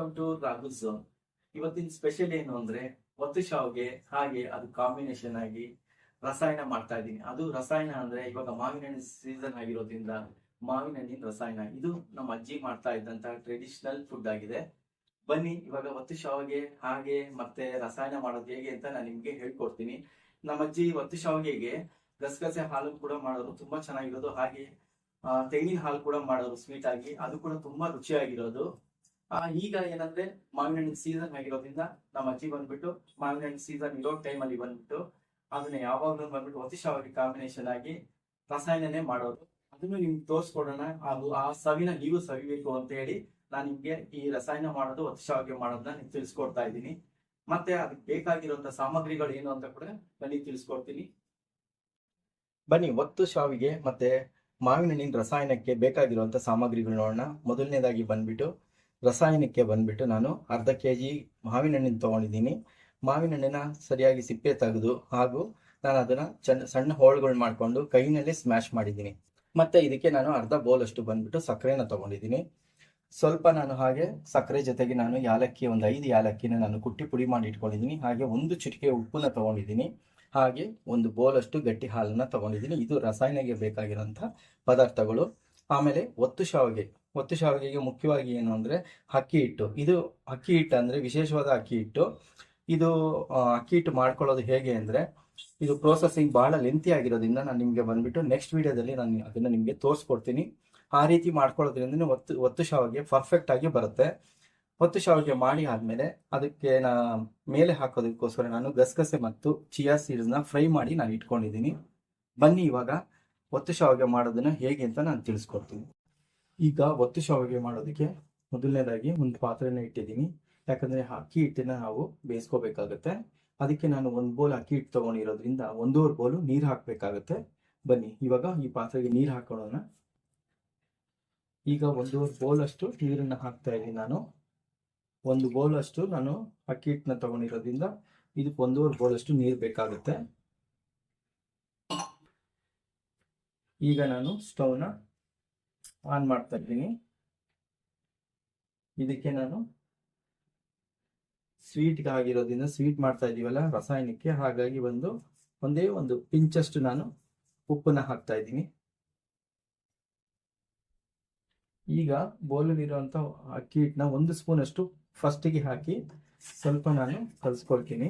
Welcome to Rahul Zone ಇವತ್ತಿನ special ಏನು ಅಂದ್ರೆ ಒತ್ತು ಶಾವ್ಗೆ ಹಾಗೆ ಅದು ಕಾಂಬಿನೇಷನ್ ಆಗಿ ರಸಾಯನ ಮಾಡ್ತಾ ಇದ್ದೀನಿ. ಅದು ರಸಾಯನ ಅಂದ್ರೆ ಇವಾಗ ಮಾವಿನ ಹಣ್ಣಿನ ಸೀಸನ್ ಆಗಿರೋದ್ರಿಂದ ಮಾವಿನ ಹಣ್ಣಿನ ರಸಾಯನ. ಇದು ನಮ್ಮ ಅಜ್ಜಿ ಮಾಡ್ತಾ ಇದ್ದಂತ ಟ್ರೆಡಿಷನಲ್ ಫುಡ್ ಆಗಿದೆ. ಬನ್ನಿ, ಇವಾಗ ಒತ್ತು ಶಾವಿಗೆ ಹಾಗೆ ಮತ್ತೆ ರಸಾಯನ ಮಾಡೋದು ಹೇಗೆ ಅಂತ ನಾನು ನಿಮ್ಗೆ ಹೇಳ್ಕೊಡ್ತೀನಿ. ನಮ್ಮ ಅಜ್ಜಿ ಒತ್ತು ಶಾವಿಗೆಗೆ ಗಸಗಸೆ ಹಾಲು ಕೂಡ ಮಾಡೋರು ತುಂಬಾ ಚೆನ್ನಾಗಿರೋದು. ಹಾಗೆ ತೆಂಗಿನ ಹಾಲು ಕೂಡ ಮಾಡೋರು ಸ್ವೀಟ್ ಆಗಿ. ಅದು ಕೂಡ ತುಂಬಾ ರುಚಿಯಾಗಿರೋದು. ಈಗ ಏನಂದ್ರೆ ಮಾವಿನ ಹಣ್ಣಿನ ಸೀಸನ್ ಆಗಿರೋದ್ರಿಂದ ನಮ್ಮ ಅಜ್ಜಿ ಬಂದ್ಬಿಟ್ಟು ಮಾವಿನ ಹಣ್ಣಿನ ಸೀಸನ್ ಇರೋ ಟೈಮ್ ಅಲ್ಲಿ ಬಂದ್ಬಿಟ್ಟು ಅದನ್ನ ಯಾವಾಗ್ಲೂ ಬಂದ್ಬಿಟ್ಟು ಒತ್ತಿಶಾವಾಗಿ ಕಾಂಬಿನೇಷನ್ ಆಗಿ ರಸಾಯನನೇ ಮಾಡೋದು. ಅದನ್ನು ನಿಮ್ಗೆ ತೋರಿಸ್ಕೊಡೋಣ. ಅದು ಆ ಸವಿನ ನೀವು ಸವಿಬೇಕು ಅಂತ ಹೇಳಿ ನಾನು ನಿಮ್ಗೆ ಈ ರಸಾಯನ ಮಾಡೋದು ಒತ್ತಿಶಾವಿಗೆ ಮಾಡೋದನ್ನ ನಿಮ್ಗೆ ತಿಳಿಸ್ಕೊಡ್ತಾ ಇದ್ದೀನಿ. ಮತ್ತೆ ಅದಕ್ಕೆ ಬೇಕಾಗಿರುವಂತ ಸಾಮಗ್ರಿಗಳು ಏನು ಅಂತ ಕೂಡ ಬನ್ನಿ ತಿಳಿಸ್ಕೊಡ್ತೀನಿ. ಬನ್ನಿ, ಒತ್ತು ಶಾವಿಗೆ ಮತ್ತೆ ಮಾವಿನ ಹಣ್ಣಿನ ರಸಾಯನಕ್ಕೆ ಬೇಕಾಗಿರುವಂತ ಸಾಮಗ್ರಿಗಳು ನೋಡೋಣ. ಮೊದಲನೇದಾಗಿ ಬಂದ್ಬಿಟ್ಟು ರಸಾಯನಕ್ಕೆ ಬಂದ್ಬಿಟ್ಟು ನಾನು ಅರ್ಧ ಕೆ ಜಿ ಮಾವಿನ ಹಣ್ಣಿನ ತಗೊಂಡಿದ್ದೀನಿ. ಮಾವಿನ ಹಣ್ಣಿನ ಸರಿಯಾಗಿ ಸಿಪ್ಪೆ ತೆಗೆದು ಹಾಗೂ ನಾನು ಅದನ್ನ ಚೆನ್ನ ಸಣ್ಣ ಹೋಳುಗಳು ಮಾಡಿಕೊಂಡು ಕೈನಲ್ಲಿ ಸ್ಮ್ಯಾಶ್ ಮಾಡಿದ್ದೀನಿ. ಮತ್ತೆ ಇದಕ್ಕೆ ನಾನು ಅರ್ಧ ಬೌಲ್ ಅಷ್ಟು ಬಂದ್ಬಿಟ್ಟು ಸಕ್ಕರೆನ ತಗೊಂಡಿದ್ದೀನಿ. ಸ್ವಲ್ಪ ನಾನು ಹಾಗೆ ಸಕ್ಕರೆ ಜೊತೆಗೆ ನಾನು ಯಾಲಕ್ಕಿ, ಒಂದು ಐದು ಯಾಲಕ್ಕಿನ ನಾನು ಕುಟ್ಟಿ ಪುಡಿ ಮಾಡಿ ಇಟ್ಕೊಂಡಿದ್ದೀನಿ. ಹಾಗೆ ಒಂದು ಚಿಟಿಕೆ ಉಪ್ಪನ್ನ ತಗೊಂಡಿದ್ದೀನಿ. ಹಾಗೆ ಒಂದು ಬೋಲಷ್ಟು ಗಟ್ಟಿ ಹಾಲನ್ನ ತಗೊಂಡಿದ್ದೀನಿ. ಇದು ರಸಾಯನಕ್ಕೆ ಬೇಕಾಗಿರೋಂಥ ಪದಾರ್ಥಗಳು. ಆಮೇಲೆ ಒತ್ತು ಶಾವಿಗೆ. ಒತ್ತು ಶಾವಿಗೆಗೆ ಮುಖ್ಯವಾಗಿ ಏನು ಅಂದರೆ ಅಕ್ಕಿ ಹಿಟ್ಟು. ಇದು ಅಕ್ಕಿ ಹಿಟ್ಟು ಅಂದರೆ ವಿಶೇಷವಾದ ಅಕ್ಕಿ ಹಿಟ್ಟು. ಇದು ಅಕ್ಕಿ ಹಿಟ್ಟು ಮಾಡ್ಕೊಳ್ಳೋದು ಹೇಗೆ ಅಂದರೆ ಇದು ಪ್ರೋಸೆಸಿಂಗ್ ಬಹಳ ಲೆಂತಿ ಆಗಿರೋದ್ರಿಂದ ನಾನು ನಿಮಗೆ ಬಂದ್ಬಿಟ್ಟು ನೆಕ್ಸ್ಟ್ ವಿಡಿಯೋದಲ್ಲಿ ನಾನು ಅದನ್ನು ನಿಮಗೆ ತೋರಿಸ್ಕೊಡ್ತೀನಿ. ಆ ರೀತಿ ಮಾಡ್ಕೊಳ್ಳೋದ್ರಿಂದ ಒತ್ತು ಒತ್ತು ಶಾವಿಗೆ ಪರ್ಫೆಕ್ಟ್ ಆಗಿ ಬರುತ್ತೆ. ಒತ್ತು ಶಾವಿಗೆ ಮಾಡಿ ಆದಮೇಲೆ ಅದಕ್ಕೆ ನಾ ಮೇಲೆ ಹಾಕೋದಕ್ಕೋಸ್ಕರ ನಾನು ಗಸಗಸೆ ಮತ್ತು ಚಿಯಾ ಸೀಡ್ಸ್ನ ಫ್ರೈ ಮಾಡಿ ನಾನು ಇಟ್ಕೊಂಡಿದ್ದೀನಿ. ಬನ್ನಿ ಇವಾಗ ಒತ್ತು ಶಾವಿಗೆ ಮಾಡೋದನ್ನು ಹೇಗೆ ಅಂತ ನಾನು ತಿಳಿಸ್ಕೊಡ್ತೀನಿ. ಈಗ ಒತ್ತು ಶಾವಿಗೆ ಮಾಡೋದಕ್ಕೆ ಮೊದಲನೇದಾಗಿ ಒಂದು ಪಾತ್ರೆನ ಇಟ್ಟಿದ್ದೀನಿ. ಯಾಕಂದ್ರೆ ಅಕ್ಕಿ ಹಿಟ್ಟನ್ನ ನಾವು ಬೇಯಿಸ್ಕೋಬೇಕಾಗತ್ತೆ. ಅದಕ್ಕೆ ನಾನು ಒಂದು ಬೋಲ್ ಅಕ್ಕಿ ಹಿಟ್ಟು ತಗೊಂಡಿರೋದ್ರಿಂದ ಒಂದೂವರೆ ಬೋಲು ನೀರು ಹಾಕಬೇಕಾಗತ್ತೆ. ಬನ್ನಿ, ಇವಾಗ ಈ ಪಾತ್ರೆಗೆ ನೀರು ಹಾಕೋಣ ಈಗ ಒಂದೂವರೆ ಬೋಲ್ ಅಷ್ಟು ನೀರನ್ನ ಹಾಕ್ತಾ ಇದ್ದೀನಿ ನಾನು. ಒಂದು ಬೋಲ್ ಅಷ್ಟು ನಾನು ಅಕ್ಕಿ ಹಿಟ್ಟನ್ನ ತಗೊಂಡಿರೋದ್ರಿಂದ ಇದಕ್ಕೆ ಒಂದೂವರೆ ಬೋಲ್ ಅಷ್ಟು ನೀರು ಬೇಕಾಗುತ್ತೆ. ಈಗ ನಾನು ಸ್ಟವ್ನ ಆನ್ ಮಾಡ್ತಾ ಇದ್ದೀನಿ. ಇದಕ್ಕೆ ನಾನು ಸ್ವೀಟ್ ಆಗಿರೋದ್ರಿಂದ ಸ್ವೀಟ್ ಮಾಡ್ತಾ ಇದೀವಲ್ಲ ರಸಾಯನಕ್ಕೆ ಹಾಗಾಗಿ ಒಂದು, ಒಂದೇ ಒಂದು ಪಿಂಚಷ್ಟು ನಾನು ಉಪ್ಪನ್ನ ಹಾಕ್ತಾ ಇದ್ದೀನಿ. ಈಗ ಬೋಲಲ್ಲಿರುವಂಥ ಅಕ್ಕಿ ಹಿಟ್ಟನ್ನ ಒಂದು ಸ್ಪೂನ್ ಅಷ್ಟು ಫಸ್ಟಿಗೆ ಹಾಕಿ ಸ್ವಲ್ಪ ನಾನು ಕಲಿಸ್ಕೊಳ್ತೀನಿ.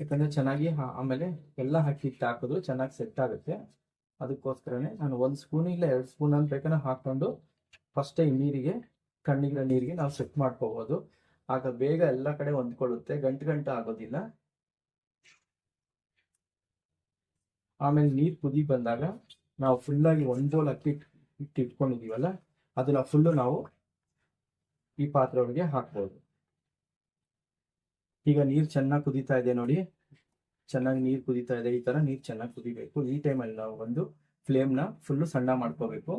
ಯಾಕಂದ್ರೆ ಚೆನ್ನಾಗಿ ಆಮೇಲೆ ಎಲ್ಲ ಅಕ್ಕಿ ಹಿಟ್ಟು ಹಾಕಿದ್ರು ಚೆನ್ನಾಗಿ ಸೆಟ್ ಆಗುತ್ತೆ. ಅದಕ್ಕೋಸ್ಕರನೇ ನಾನು ಒಂದು ಸ್ಪೂನ್ ಇಲ್ಲ ಎರಡು ಸ್ಪೂನ್ ಅಂತ ಬೇಕಾದ್ರೆ ಹಾಕೊಂಡು ಫಸ್ಟೇ ನೀರಿಗೆ, ಕಣ್ಣಿಗಿರೋ ನೀರಿಗೆ ನಾವು ಸೆಟ್ ಮಾಡ್ಕೋಬಹುದು ಆಗ ಬೇಗ ಎಲ್ಲ ಕಡೆ ಹೊಂದ್ಕೊಳ್ಳುತ್ತೆ, ಗಂಟು ಗಂಟು ಆಗೋದಿಲ್ಲ. ಆಮೇಲೆ ನೀರು ಕುದಿ ಬಂದಾಗ ನಾವು ಫುಲ್ಲಾಗಿ ಒಂದು ಬೋಲ್ ಅಕ್ಕಿ ಇಟ್ಟು ಇಟ್ಕೊಂಡಿದೀವಲ್ಲ, ಅದನ್ನ ಫುಲ್ಲು ನಾವು ಈ ಪಾತ್ರೆ ಒಳಗೆ ಹಾಕ್ಬೋದು. ಈಗ ನೀರು ಚೆನ್ನಾಗಿ ಕುದೀತಾ ಇದೆ ನೋಡಿ. ಚೆನ್ನಾಗಿ ನೀರು ಕುದೀತಾ ಇದೆ, ಈ ತರ ನೀರು ಚೆನ್ನಾಗಿ ಕುದಿಬೇಕು. ಈ ಟೈಮಲ್ಲಿ ನಾವು ಒಂದು ಫ್ಲೇಮ್ನ ಫುಲ್ಲು ಸಣ್ಣ ಮಾಡ್ಕೋಬೇಕು.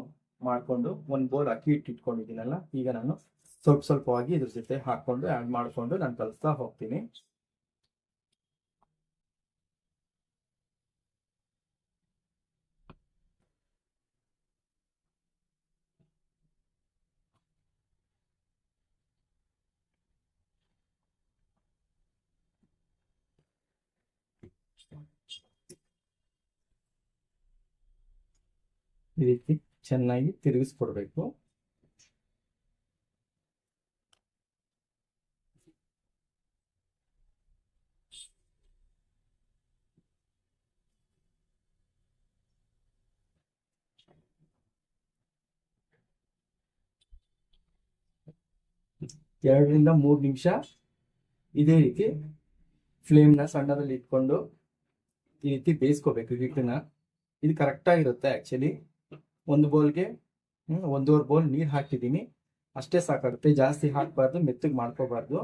ಮಾಡ್ಕೊಂಡು ಒಂದು ಬೋಲ್ ಅಕ್ಕಿ ಹಿಟ್ಟು ಇಟ್ಕೊಂಡಿದ್ದೀನಲ್ಲ, ಈಗ ನಾನು ಸ್ವಲ್ಪ ಸ್ವಲ್ಪವಾಗಿ ಇದ್ರ ಜೊತೆ ಹಾಕೊಂಡು ಆ್ಯಡ್ ಮಾಡ್ಕೊಂಡು ನಾನು ಕಲಿಸ್ತಾ ಹೋಗ್ತೀನಿ. ಈ ರೀತಿ ಚೆನ್ನಾಗಿ ತಿರುಗಿಸ್ಕೊಡ್ಬೇಕು. ಎರಡರಿಂದ ಮೂರು ನಿಮಿಷ ಇದೇ ರೀತಿ ಫ್ಲೇಮ್ನ ಸಣ್ಣದಲ್ಲಿ ಇಟ್ಕೊಂಡು ಈ ರೀತಿ ಬೇಯಿಸ್ಕೋಬೇಕು ಹಿಟ್ಟನ್ನ ಇದು ಕರೆಕ್ಟ್ ಆಗಿರುತ್ತೆ ಆಕ್ಚುಲಿ ಒಂದು ಬೌಲ್ಗೆ ಒಂದೂವರೆ ಬೌಲ್ ನೀರು ಹಾಕಿದ್ದೀನಿ. ಅಷ್ಟೇ ಸಾಕಾಗುತ್ತೆ. ಜಾಸ್ತಿ ಹಾಕಬಾರ್ದು, ಮೆತ್ತಗೆ ಮಾಡ್ಕೋಬಾರ್ದು.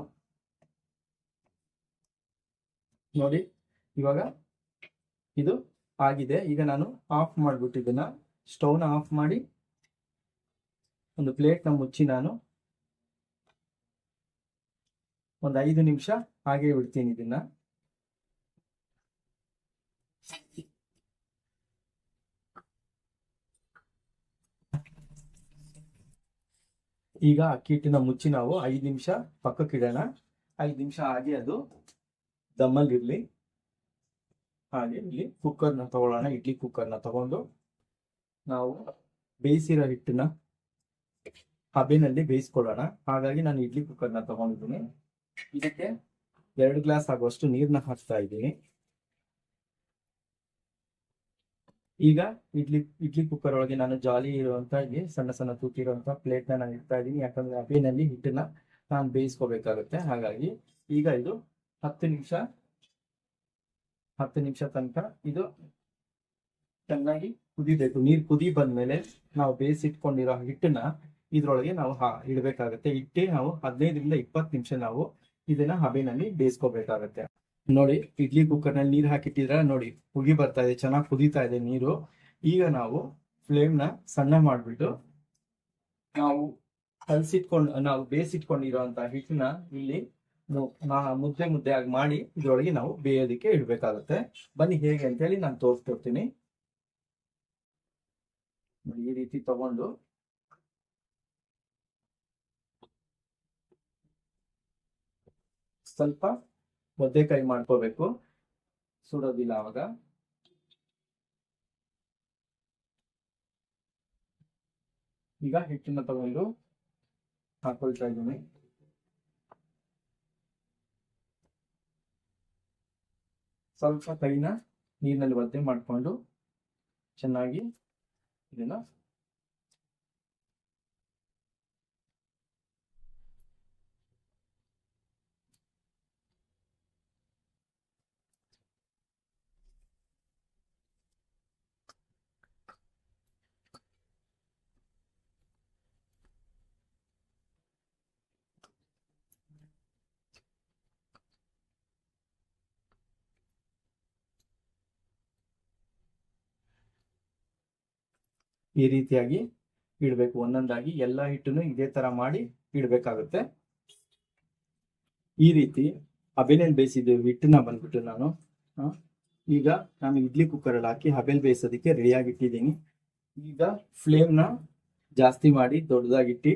ನೋಡಿ, ಇವಾಗ ಇದು ಆಗಿದೆ. ಈಗ ನಾನು ಆಫ್ ಮಾಡಿಬಿಟ್ಟು ಇದನ್ನ ಆಫ್ ಮಾಡಿ ಒಂದು ಪ್ಲೇಟ್ನ ಮುಚ್ಚಿ ನಾನು ಒಂದು ಐದು ನಿಮಿಷ ಹಾಗೆ ಬಿಡ್ತೀನಿ ಇದನ್ನ. ಈಗ ಅಕ್ಕಿ ಹಿಟ್ಟಿನ ಮುಚ್ಚಿ ನಾವು ಐದು ನಿಮಿಷ ಪಕ್ಕಕ್ಕೆ ಇಡೋಣ. ಐದು ನಿಮಿಷ ಹಾಗೆ ಅದು ದಮ್ಮಲ್ಲಿರ್ಲಿ ಹಾಗೆ ಇಲ್ಲಿ ಕುಕ್ಕರ್ನ ತಗೊಳ್ಳೋಣ. ಇಡ್ಲಿ ಕುಕ್ಕರ್ನ ತಗೊಂಡು ನಾವು ಬೇಯಿಸಿರೋ ಹಿಟ್ಟನ್ನ ಹಬೆನಲ್ಲಿ ಬೇಯಿಸ್ಕೊಳ್ಳೋಣ. ಹಾಗಾಗಿ ನಾನು ಇಡ್ಲಿ ಕುಕ್ಕರ್ನ ತಗೊಂಡಿದ್ದೀನಿ. ಇದಕ್ಕೆ ಎರಡು ಗ್ಲಾಸ್ ಆಗುವಷ್ಟು ನೀರನ್ನ ಹಾಕ್ತಾ ಇದ್ದೀನಿ. ಈಗ ಇಡ್ಲಿ ಇಡ್ಲಿ ಕುಕ್ಕರ್ ಒಳಗೆ ನಾನು ಜಾಲಿ ಇರುವಂತ ಸಣ್ಣ ಸಣ್ಣ ತೂಕ ಇರುವಂತ ಪ್ಲೇಟ್ ನಾನು ಇಡ್ತಾ ಇದ್ದೀನಿ. ಯಾಕಂದ್ರೆ ಹಬೆನಲ್ಲಿ ಹಿಟ್ಟನ್ನ ನಾನು ಬೇಯಿಸ್ಕೋಬೇಕಾಗುತ್ತೆ. ಹಾಗಾಗಿ ಈಗ ಇದು ಹತ್ತು ನಿಮಿಷ ಹತ್ತು ನಿಮಿಷ ತನಕ ಇದು ಚೆನ್ನಾಗಿ ಕುದಿಬೇಕು. ನೀರು ಕುದಿ ಬಂದ್ಮೇಲೆ ನಾವು ಬೇಯಿಸಿಟ್ಕೊಂಡಿರೋ ಹಿಟ್ಟನ್ನ ಇದ್ರೊಳಗೆ ನಾವು ಇಡಬೇಕಾಗತ್ತೆ. ಇಟ್ಟು ನಾವು ಹದಿನೈದರಿಂದ ಇಪ್ಪತ್ತು ನಿಮಿಷ ನಾವು ಇದನ್ನ ಹಬೆನಲ್ಲಿ ಬೇಯಿಸ್ಕೋಬೇಕಾಗತ್ತೆ. ನೋಡಿ, ಇಡ್ಲಿ ಕುಕ್ಕರ್ನಲ್ಲಿ ನೀರು ಹಾಕಿಟ್ಟಿದ್ರೆ ನೋಡಿ ಉಗಿ ಬರ್ತಾ ಇದೆ, ಚೆನ್ನಾಗಿ ಕುದೀತಾ ಇದೆ ನೀರು. ಈಗ ನಾವು ಫ್ಲೇಮ್ನ ಸಣ್ಣ ಮಾಡಿಬಿಟ್ಟು ನಾವು ಕಲಸಿಟ್ಕೊಂಡು, ನಾವು ಬೇಯಿಸಿಟ್ಕೊಂಡಿರೋಂಥ ಹಿಟ್ಟನ್ನ ಇಲ್ಲಿ ನಾ- ಮುದ್ದೆ ಮುದ್ದೆ ಆಗಿ ಮಾಡಿ ಇದರೊಳಗೆ ನಾವು ಬೇಯೋದಕ್ಕೆ ಇಡಬೇಕಾಗುತ್ತೆ. ಬನ್ನಿ ಹೇಗೆ ಅಂತ ಹೇಳಿ ನಾನು ತೋರಿಸ್ಕೊಡ್ತೀನಿ. ಈ ರೀತಿ ತಗೊಂಡು ಸ್ವಲ್ಪ ಒದ್ದೆಕಾಯಿ ಮಾಡ್ಕೋಬೇಕು. ಸುಡೋದಿಲ್ಲ ಅವಾಗ. ಈಗ ಹಿಟ್ಟನ್ನ ತಗೊಂಡು ಹಾಕೊಳ್ತಾ ಇದ್ದೀನಿ. ಸ್ವಲ್ಪ ಕೈನ ನೀರಿನಲ್ಲಿ ಒದ್ದೆ ಮಾಡಿಕೊಂಡು ಚೆನ್ನಾಗಿ ಇದನ್ನ ಈ ರೀತಿಯಾಗಿ ಇಡಬೇಕು. ಒಂದೊಂದಾಗಿ ಎಲ್ಲ ಹಿಟ್ಟನ್ನು ಇದೇ ತರ ಮಾಡಿ ಇಡಬೇಕಾಗುತ್ತೆ. ಈ ರೀತಿ ಹಬೆನಲ್ಲಿ ಬೇಯಿಸಿದ್ದು ಹಿಟ್ಟನ್ನ ಬಂದ್ಬಿಟ್ಟು ನಾನು ಈಗ ನಾನು ಇಡ್ಲಿ ಕುಕ್ಕರ್ ಅಲ್ಲಿ ಹಾಕಿ ಹಬೆಲ್ ಬೇಯಿಸೋದಕ್ಕೆ ರೆಡಿಯಾಗಿ ಇಟ್ಟಿದ್ದೀನಿ ಈಗ ಫ್ಲೇಮ್ನ ಜಾಸ್ತಿ ಮಾಡಿ ದೊಡ್ಡದಾಗಿಟ್ಟು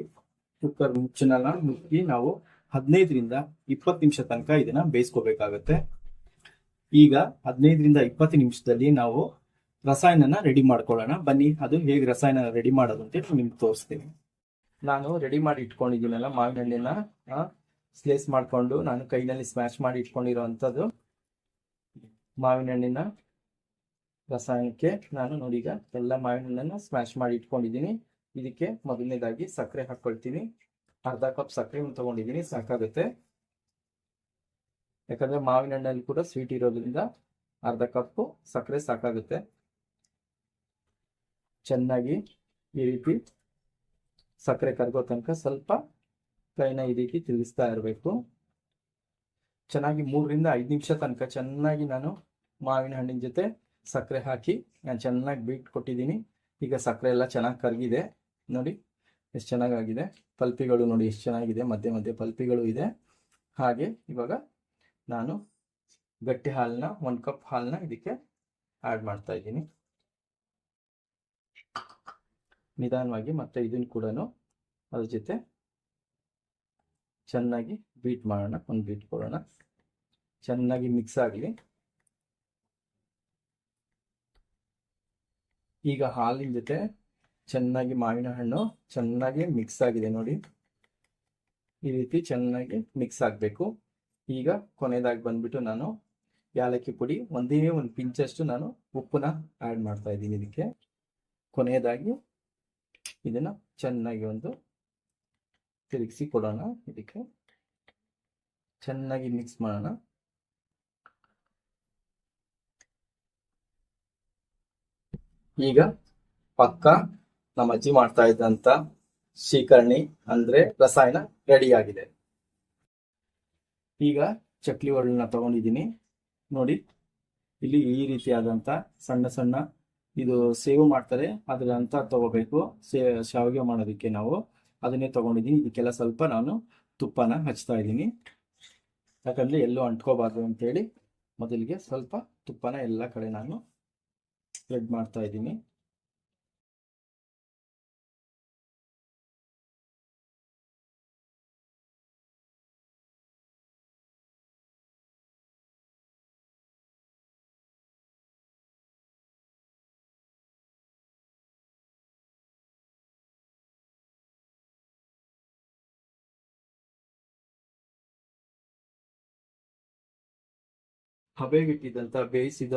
ಕುಕ್ಕರ್ ಮುಚ್ಚನೆಲ್ಲ ಮುಚ್ಚಿ ನಾವು ಹದಿನೈದರಿಂದ ಇಪ್ಪತ್ತು ನಿಮಿಷ ತನಕ ಇದನ್ನ ಬೇಯಿಸ್ಕೋಬೇಕಾಗತ್ತೆ. ಈಗ ಹದಿನೈದರಿಂದ ಇಪ್ಪತ್ತು ನಿಮಿಷದಲ್ಲಿ ನಾವು ರಸಾಯನನ ರೆಡಿ ಮಾಡ್ಕೊಳ್ಳೋಣ. ಬನ್ನಿ, ಅದು ಹೇಗೆ ರಸಾಯನ ರೆಡಿ ಮಾಡೋದು ಅಂತ ನಿಮ್ಗೆ ತೋರಿಸ್ತೀನಿ. ನಾನು ರೆಡಿ ಮಾಡಿ ಇಟ್ಕೊಂಡಿದ್ದೀನಲ್ಲ ಮಾವಿನ ಹಣ್ಣಿನ ಸ್ಲೇಸ್ ಮಾಡಿಕೊಂಡು ನಾನು ಕೈನಲ್ಲಿ ಸ್ಮ್ಯಾಶ್ ಮಾಡಿ ಇಟ್ಕೊಂಡಿರೋವಂಥದ್ದು ಮಾವಿನ ಹಣ್ಣಿನ ರಸಾಯನಕ್ಕೆ ನಾನು ನೋಡಿ ಈಗ ಎಲ್ಲ ಮಾವಿನ ಹಣ್ಣನ್ನ ಸ್ಮ್ಯಾಶ್ ಮಾಡಿ ಇಟ್ಕೊಂಡಿದ್ದೀನಿ. ಇದಕ್ಕೆ ಮೊದಲನೇದಾಗಿ ಸಕ್ಕರೆ ಹಾಕ್ಕೊಳ್ತೀನಿ. ಅರ್ಧ ಕಪ್ ಸಕ್ಕರೆ ತಗೊಂಡಿದ್ದೀನಿ, ಸಾಕಾಗುತ್ತೆ. ಯಾಕಂದರೆ ಮಾವಿನ ಹಣ್ಣಲ್ಲಿ ಕೂಡ ಸ್ವೀಟ್ ಇರೋದ್ರಿಂದ ಅರ್ಧ ಕಪ್ಪು ಸಕ್ಕರೆ ಸಾಕಾಗುತ್ತೆ. ಚೆನ್ನಾಗಿ ಈ ರೀತಿ ಸಕ್ಕರೆ ಕರಗೋ ತನಕ ಸ್ವಲ್ಪ ಕೈನ ಈ ರೀತಿ ತಿರುಗಿಸ್ತಾ ಇರಬೇಕು. ಚೆನ್ನಾಗಿ ಮೂರರಿಂದ ಐದು ನಿಮಿಷ ತನಕ ಚೆನ್ನಾಗಿ ನಾನು ಮಾವಿನ ಹಣ್ಣಿನ ಜೊತೆ ಸಕ್ಕರೆ ಹಾಕಿ ನಾನು ಚೆನ್ನಾಗಿ ಬೀಟ್ ಕೊಟ್ಟಿದ್ದೀನಿ. ಈಗ ಸಕ್ಕರೆ ಎಲ್ಲ ಚೆನ್ನಾಗಿ ಕರಗಿದೆ. ನೋಡಿ, ಎಷ್ಟು ಚೆನ್ನಾಗಾಗಿದೆ. ಪಲ್ಪಿಗಳು ನೋಡಿ, ಎಷ್ಟು ಚೆನ್ನಾಗಿದೆ. ಮಧ್ಯೆ ಮಧ್ಯೆ ಪಲ್ಪಿಗಳು ಇದೆ. ಹಾಗೆ ಇವಾಗ ನಾನು ಗಟ್ಟಿ ಹಾಲನ್ನ, ಒಂದು ಕಪ್ ಹಾಲನ್ನ ಇದಕ್ಕೆ ಆ್ಯಡ್ ಮಾಡ್ತಾ ಇದ್ದೀನಿ. ನಿಧಾನವಾಗಿ ಮತ್ತೆ ಇದನ್ನು ಕೂಡ ಅದ್ರ ಜೊತೆ ಚೆನ್ನಾಗಿ ಬೀಟ್ ಮಾಡೋಣ, ಒಂದು ಬೀಟ್ ಕೊಡೋಣ. ಚೆನ್ನಾಗಿ ಮಿಕ್ಸ್ ಆಗಲಿ. ಈಗ ಹಾಲಿನ ಜೊತೆ ಚೆನ್ನಾಗಿ ಮಾವಿನ ಹಣ್ಣು ಚೆನ್ನಾಗಿ ಮಿಕ್ಸ್ ಆಗಿದೆ ನೋಡಿ. ಈ ರೀತಿ ಚೆನ್ನಾಗಿ ಮಿಕ್ಸ್ ಆಗಬೇಕು. ಈಗ ಕೊನೆಯದಾಗಿ ಬಂದ್ಬಿಟ್ಟು ನಾನು ಯಾಲಕ್ಕಿ ಪುಡಿ, ಒಂದೇ ಒಂದು ಪಿಂಚಷ್ಟು ನಾನು ಉಪ್ಪನ್ನ ಆ್ಯಡ್ ಮಾಡ್ತಾ ಇದ್ದೀನಿ ಇದಕ್ಕೆ. ಕೊನೆಯದಾಗಿ ಇದನ್ನ ಚೆನ್ನಾಗಿ ಒಂದು ತಿರುಗಿಸಿ ಕೊಡೋಣ ಇದಕ್ಕೆ. ಚೆನ್ನಾಗಿ ಮಿಕ್ಸ್ ಮಾಡೋಣ. ಈಗ ಪಕ್ಕ ನಮ್ಮ ಅಜ್ಜಿ ಮಾಡ್ತಾ ಇದ್ದಂತ ಶೀಕರಣಿ ಅಂದ್ರೆ ರಸಾಯನ ರೆಡಿ ಆಗಿದೆ ಈಗ ಚಕ್ಲಿ ಒರಳನ್ನ ತಗೊಂಡಿದ್ದೀನಿ. ನೋಡಿ, ಇಲ್ಲಿ ಈ ರೀತಿಯಾದಂತ ಸಣ್ಣ ಸಣ್ಣ ಇದು ಸೇವ್ ಮಾಡ್ತಾರೆ, ಅದ್ರ ಅಂತ ತಗೋಬೇಕು. ಸೇ, ಶಾವಿಗೆ ಮಾಡೋದಕ್ಕೆ ನಾವು ಅದನ್ನೇ ತಗೊಂಡಿದ್ದೀನಿ ಇದಕ್ಕೆಲ್ಲ ಸ್ವಲ್ಪ ನಾನು ತುಪ್ಪನ ಹಚ್ತಾ ಇದ್ದೀನಿ. ಯಾಕಂದ್ರೆ ಎಲ್ಲೂ ಅಂಟ್ಕೋಬಾರ್ದು ಅಂತೇಳಿ ಮೊದಲಿಗೆ ಸ್ವಲ್ಪ ತುಪ್ಪನ ಎಲ್ಲ ಕಡೆ ನಾನು ಸ್ಪ್ರೆಡ್ ಮಾಡ್ತಾ ಇದ್ದೀನಿ. ಹಬೆಗಿಟ್ಟಿದ್ದಂತ ಬೇಯಿಸಿದ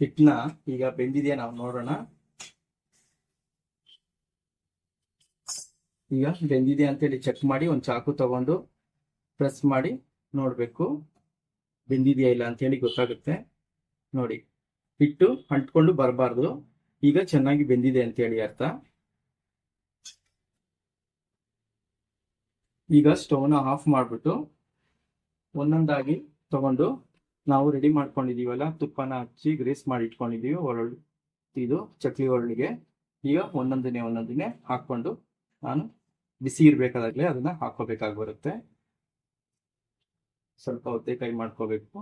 ಹಿಟ್ಟನ್ನ ಈಗ ಬೆಂದಿದೆಯಾ ನಾವು ನೋಡೋಣ. ಈಗ ಬೆಂದಿದೆ ಅಂತೇಳಿ ಚೆಕ್ ಮಾಡಿ, ಒಂದು ಚಾಕು ತಗೊಂಡು ಪ್ರೆಸ್ ಮಾಡಿ ನೋಡಬೇಕು. ಬೆಂದಿದೆಯಾ ಇಲ್ಲ ಅಂತೇಳಿ ಗೊತ್ತಾಗುತ್ತೆ. ನೋಡಿ, ಹಿಟ್ಟು ಅಂಟ್ಕೊಂಡು ಬರಬಾರ್ದು. ಈಗ ಚೆನ್ನಾಗಿ ಬೆಂದಿದೆ ಅಂತೇಳಿ ಅರ್ಥ. ಈಗ ಸ್ಟವ್ನ ಆಫ್ ಮಾಡಿಬಿಟ್ಟು ಒಂದೊಂದಾಗಿ ತಗೊಂಡು ನಾವು ರೆಡಿ ಮಾಡ್ಕೊಂಡಿದೀವಲ್ಲ ತುಪ್ಪನ ಹಚ್ಚಿ ಗ್ರೇಸ್ ಮಾಡಿ ಇಟ್ಕೊಂಡಿದೀವಿ ಒರಳು ಇದು ಚಕ್ಲಿ ಒರಳಿಗೆ ಈಗ ಒಂದೊಂದಿನೇ ಒಂದೊಂದಿನೇ ಹಾಕೊಂಡು ನಾನು ಬಿಸಿ ಇರ್ಬೇಕಾದಾಗ್ಲೇ ಅದನ್ನ ಹಾಕೋಬೇಕಾಗಿ ಬರುತ್ತೆ. ಸ್ವಲ್ಪ ಹೊತ್ತೆ ಕೈ ಮಾಡ್ಕೋಬೇಕು.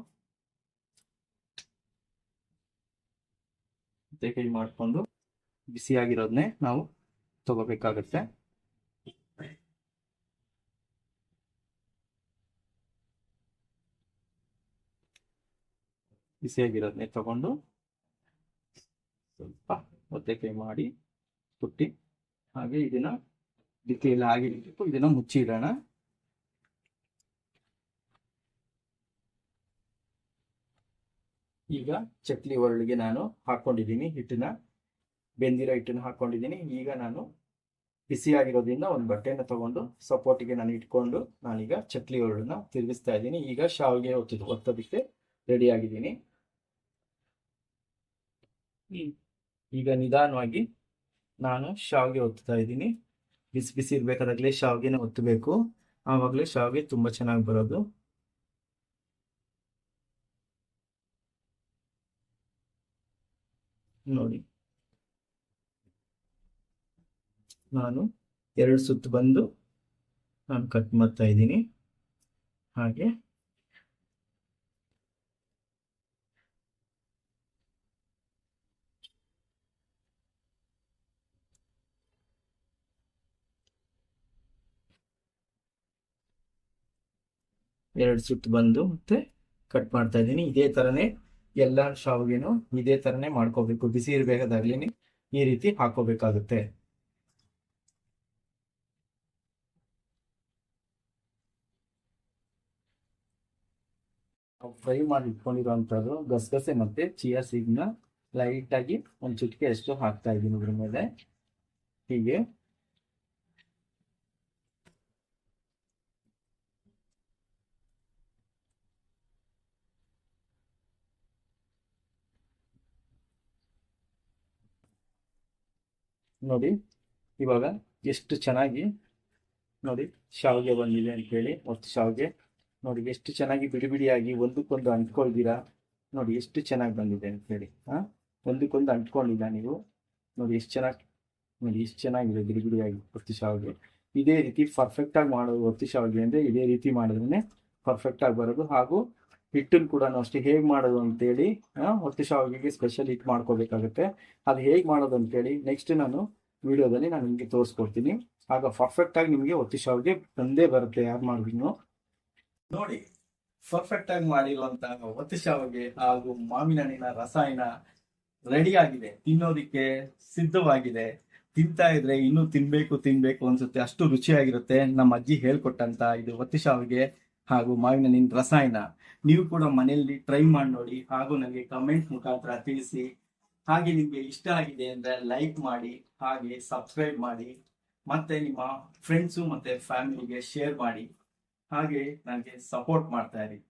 ಹೊತ್ತೆ ಕೈ ಮಾಡ್ಕೊಂಡು ಬಿಸಿಯಾಗಿರೋದನ್ನೇ ನಾವು ತಗೋಬೇಕಾಗತ್ತೆ. ಬಿಸಿಯಾಗಿರೋದನ್ನೇ ತಗೊಂಡು ಸ್ವಲ್ಪ ಒದ್ದೆಕಾಯಿ ಮಾಡಿ ಕುಟ್ಟಿ ಹಾಗೆ ಇದನ್ನ ಬಿಸಿ ಹಾಗೆ ಇದನ್ನ ಮುಚ್ಚಿ ಇಡೋಣ ಈಗ ಚಕ್ಲಿ ಒರಳಿಗೆ ನಾನು ಹಾಕೊಂಡಿದ್ದೀನಿ ಹಿಟ್ಟನ್ನ. ಬೆಂದಿರೋ ಹಿಟ್ಟನ್ನ ಹಾಕೊಂಡಿದ್ದೀನಿ ಈಗ ನಾನು ಬಿಸಿಯಾಗಿರೋದ್ರಿಂದ ಒಂದು ಬಟ್ಟೆನ ತಗೊಂಡು ಸಪೋರ್ಟಿಗೆ ನಾನು ಇಟ್ಕೊಂಡು ನಾನೀಗ ಚಕ್ಲಿ ಒರಳನ್ನ ತಿರುಗಿಸ್ತಾ ಇದ್ದೀನಿ. ಈಗ ಶಾವಿಗೆ ಒತ್ತದ ಒತ್ತೋದಕ್ಕೆ ರೆಡಿ ಆಗಿದ್ದೀನಿ. ಈಗ ನಿಧಾನವಾಗಿ ನಾನು ಶಾವಿಗೆ ಒತ್ತುತ್ತಾ ಇದ್ದೀನಿ. ಬಿಸಿ ಬಿಸಿ ಇರಬೇಕಾದಾಗಲೇ ಶಾವಿಗೆನ ಒತ್ತಬೇಕು. ಆವಾಗಲೇ ಶಾವಿಗೆ ತುಂಬ ಚೆನ್ನಾಗಿ ಬರೋದು. ನೋಡಿ. ನಾನು ಎರಡು ಸುತ್ತು ಬಂದು ನಾನು ಕಟ್ ಮಾಡ್ತಾ ಇದ್ದೀನಿ. ಹಾಗೆ. ಎರಡು ಸುತ್ತು ಬಂದು ಮತ್ತೆ ಕಟ್ ಮಾಡ್ತಾ ಇದ್ದೀನಿ. ಇದೇ ತರನೇ ಎಲ್ಲ ಶಾವಿಗೆನು ಇದೇ ತರನೇ ಮಾಡ್ಕೋಬೇಕು. ಬಿಸಿ ಇರಬೇಕಾದಾಗ್ಲೇನೆ ಈ ರೀತಿ ಹಾಕೋಬೇಕಾಗುತ್ತೆ. ಫ್ರೈ ಮಾಡಿ ಇಟ್ಕೊಂಡಿರುವಂತದ್ದು ಗಸಗಸೆ ಮತ್ತೆ ಚಿಯಾ ಸೀಡ್ನ ಲೈಟ್ ಆಗಿ ಒಂದು ಚಿಟಿಕೆ ಅಷ್ಟು ಹಾಕ್ತಾ ಇದ್ದೀನಿ ಇದ್ರ ಮೇಲೆ. ಹೀಗೆ. ನೋಡಿ, ಇವಾಗ ಎಷ್ಟು ಚೆನ್ನಾಗಿ ನೋಡಿ ಶಾವಿಗೆ ಬಂದಿದೆ ಅಂತೇಳಿ ಒತ್ತು ಶಾವಿಗೆ. ನೋಡಿ, ಎಷ್ಟು ಚೆನ್ನಾಗಿ ಬಿಡಿ ಬಿಡಿಯಾಗಿ ಒಂದಕ್ಕೊಂದು ಅಂಟ್ಕೊಳ್ತೀರಾ ನೋಡಿ, ಎಷ್ಟು ಚೆನ್ನಾಗಿ ಬಂದಿದೆ ಅಂತೇಳಿ ಹಾಂ? ಒಂದಕ್ಕೊಂದು ಅಂಟ್ಕೊಂಡಿಲ್ಲ ನೀವು? ನೋಡಿ, ಎಷ್ಟು ಚೆನ್ನಾಗಿ, ನೋಡಿ, ಎಷ್ಟು ಚೆನ್ನಾಗಿದೆ ಬಿಡಿ ಬಿಡಿಯಾಗಿ ಒತ್ತು ಶಾವಿಗೆ. ಇದೇ ರೀತಿ ಪರ್ಫೆಕ್ಟಾಗಿ ಮಾಡೋದು ಹೊತ್ತು ಶಾವಿಗೆ ಅಂದರೆ ಇದೇ ರೀತಿ ಮಾಡಿದ್ರೆ ಪರ್ಫೆಕ್ಟಾಗಿ ಬರೋದು. ಹಾಗೂ ಹಿಟ್ಟನ್ನು ಕೂಡ ಅಷ್ಟೇ ಹೇಗೆ ಮಾಡೋದು ಅಂತೇಳಿ ಹೊತ್ತು ಶಾವಿಗೆ ಸ್ಪೆಷಲ್ ಹಿಟ್ ಮಾಡ್ಕೋಬೇಕಾಗುತ್ತೆ ಅದು ಹೇಗೆ ಮಾಡೋದು ಅಂತೇಳಿ ನೆಕ್ಸ್ಟ್ ನಾನು ವಿಡಿಯೋದಲ್ಲಿ ನಾನು ನಿಮಗೆ ತೋರಿಸ್ಕೊಡ್ತೀನಿ. ಆಗ ಪರ್ಫೆಕ್ಟ್ ಆಗಿ ನಿಮಗೆ ಒತ್ತಿ ಶಾವಿಗೆ ಬಂದೇ ಬರುತ್ತೆ ಯಾರು ಮಾಡಿದ್ರು ನೋಡಿ ಪರ್ಫೆಕ್ಟ್ ಆಗಿ ಮಾಡಿರುವಂತಹ ಒತ್ತಿ ಶಾವಿಗೆ ಹಾಗೂ ಮಾವಿನ ಹಣ್ಣಿನ ರಸಾಯನ ರೆಡಿ ಆಗಿದೆ. ತಿನ್ನೋದಿಕ್ಕೆ ಸಿದ್ಧವಾಗಿದೆ. ತಿಂತಾ ಇದ್ರೆ ಇನ್ನೂ ತಿನ್ಬೇಕು ತಿನ್ಬೇಕು ಅನ್ಸುತ್ತೆ. ಅಷ್ಟು ರುಚಿಯಾಗಿರುತ್ತೆ. ನಮ್ಮ ಅಜ್ಜಿ ಹೇಳ್ಕೊಟ್ಟಂತ ಇದು ಒತ್ತಿ ಶಾವಿಗೆ ಹಾಗೂ ಮಾವಿನ ರಸಾಯನ. ನೀವು ಕೂಡ ಮನೆಯಲ್ಲಿ ಟ್ರೈ ಮಾಡಿ ನೋಡಿ. ಹಾಗೂ ನನಗೆ ಕಮೆಂಟ್ ಮುಖಾಂತರ ತಿಳಿಸಿ. ಹಾಗೆ ನಿಮಗೆ ಇಷ್ಟ ಆಗಿದೆ ಅಂದ್ರೆ ಲೈಕ್ ಮಾಡಿ, ಹಾಗೆ ಸಬ್ಸ್ಕ್ರೈಬ್ ಮಾಡಿ. ಮತ್ತೆ ನಿಮ್ಮ ಫ್ರೆಂಡ್ಸು ಮತ್ತೆ ಫ್ಯಾಮಿಲಿಗೆ ಶೇರ್ ಮಾಡಿ. ಹಾಗೆ ನನಗೆ ಸಪೋರ್ಟ್ ಮಾಡ್ತಾ ಇರಿ.